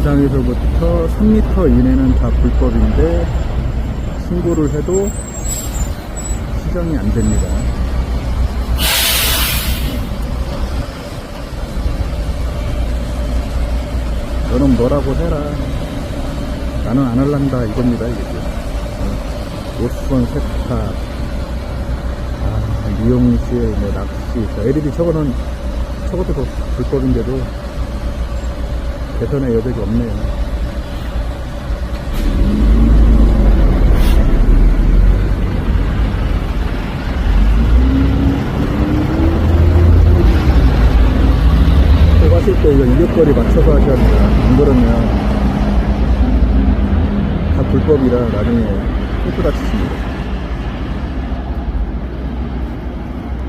대상에서부터 3m 이내는 다 불법인데 신고를 해도 시정이 안 됩니다. 너는 뭐라고 해라. 나는 안 할란다 이겁니다 이게. 어, 오스번 세탁, 아, 미용실, 뭐 낚시, 저 LED 저거는 저것도 더 불법인데도 개선의 여백이 없네요. 꼭 하실 때 이거 이격거리 맞춰서 하셔야 됩니다. 안 그러면 다 불법이라 나중에 삐뚤 다치십니다.